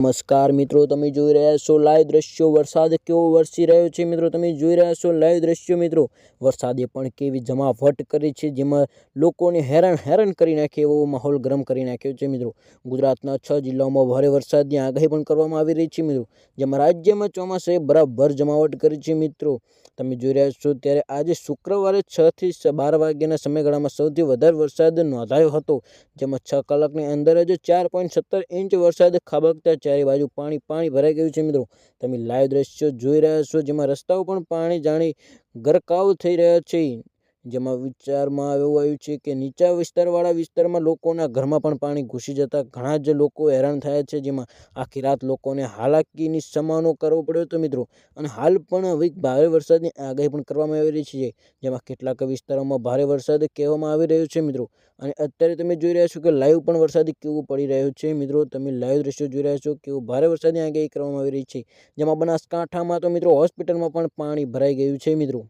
નમસ્કાર મિત્રો, તમે જોઈ રહ્યા છો લાઈવ દ્રશ્યો. વરસાદ કેવો વરસી રહ્યો છે મિત્રો, તમે જોઈ રહ્યા છો લાઈવ દ્રશ્યો મિત્રો. વરસાદે પણ કેવી જમાવટ કરી છે, જેમાં લોકોને હેરાન હેરાન કરી નાખે એવો માહોલ ગરમ કરી નાખ્યો છે મિત્રો. ગુજરાતના છ જિલ્લાઓમાં ભારે વરસાદની આગાહી પણ કરવામાં આવી રહી છે મિત્રો, જેમાં રાજ્યમાં ચોમાસાએ બરાબર જમાવટ કરી છે મિત્રો. તમે જોઈ રહ્યા છો ત્યારે આજે શુક્રવારે છથી બાર વાગ્યાના સમયગાળામાં સૌથી વધારે વરસાદ નોંધાયો હતો, જેમાં છ કલાકની અંદર જ ચાર પોઈન્ટ સત્તર ઇંચ વરસાદ ખાબકતા ચારે બાજુ પાણી પાણી ભરાઈ ગયું છે મિત્રો. તમે લાઈવ દ્રશ્યો જોઈ રહ્યા છો, જેમાં રસ્તાઓ પણ પાણી જાણી ગરકાવ થઈ રહ્યા છે. જેમાં વિચારમાં એવું આવ્યું છે કે નીચા વિસ્તારવાળા વિસ્તારમાં લોકોના ઘરમાં પણ પાણી ઘૂસી જતા ઘણા જ લોકો હેરાન થયા છે, જેમાં આખી રાત લોકોને હાલાકીની સામનો કરવો પડ્યો હતો મિત્રો. અને હાલ પણ હવે ભારે વરસાદની આગાહી પણ કરવામાં આવી રહી છે, જેમાં કેટલાક વિસ્તારોમાં ભારે વરસાદ કહેવામાં આવી રહ્યો છે મિત્રો. અને અત્યારે તમે જોઈ રહ્યા છો કે લાઈવ પણ વરસાદ કેવું પડી રહ્યું છે મિત્રો. તમે લાઈવ દ્રશ્યો જોઈ રહ્યા છો કેવું ભારે વરસાદની આગાહી કરવામાં આવી રહી છે, જેમાં બનાસકાંઠામાં તો મિત્રો હોસ્પિટલમાં પણ પાણી ભરાઈ ગયું છે મિત્રો.